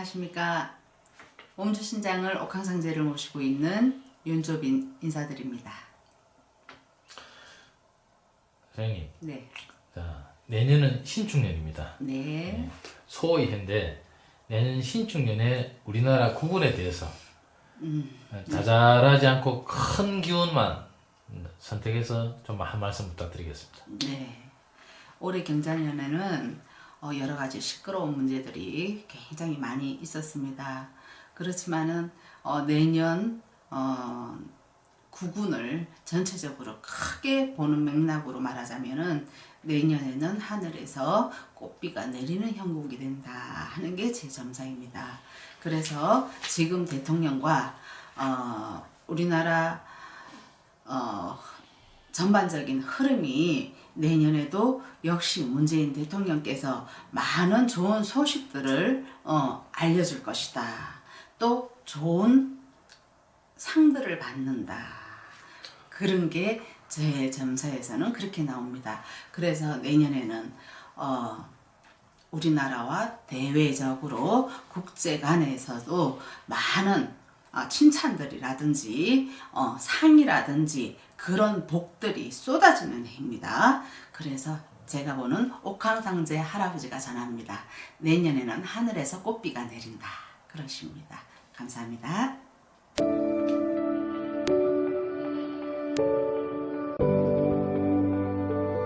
안녕하십니까. 옴주신장을 옥황상제를 모시고 있는 윤조빈 인사드립니다. 사장님, 네. 자, 내년은 신축년입니다. 네. 소위 현대 내년 신축년에 우리나라 국군에 대해서 자잘하지 않고 큰 기운만 선택해서 좀 한 말씀 부탁드리겠습니다. 네. 올해 경자년에는 어, 여러 가지 시끄러운 문제들이 굉장히 많이 있었습니다. 그렇지만은 어, 내년 어, 구군을 전체적으로 크게 보는 맥락으로 말하자면은 내년에는 하늘에서 꽃비가 내리는 형국이 된다 하는 게 제 점사입니다. 그래서 지금 대통령과 어, 우리나라 어, 전반적인 흐름이 내년에도 역시 문재인 대통령께서 많은 좋은 소식들을 어, 알려줄 것이다. 또 좋은 상들을 받는다. 그런 게 제 점사에서는 그렇게 나옵니다. 그래서 내년에는 어, 우리나라와 대외적으로 국제 간에서도 많은 어, 칭찬들이라든지 어, 상이라든지 그런 복들이 쏟아지는 해입니다. 그래서 제가 보는 옥황상제 할아버지가 전합니다. 내년에는 하늘에서 꽃비가 내린다. 그러십니다. 감사합니다.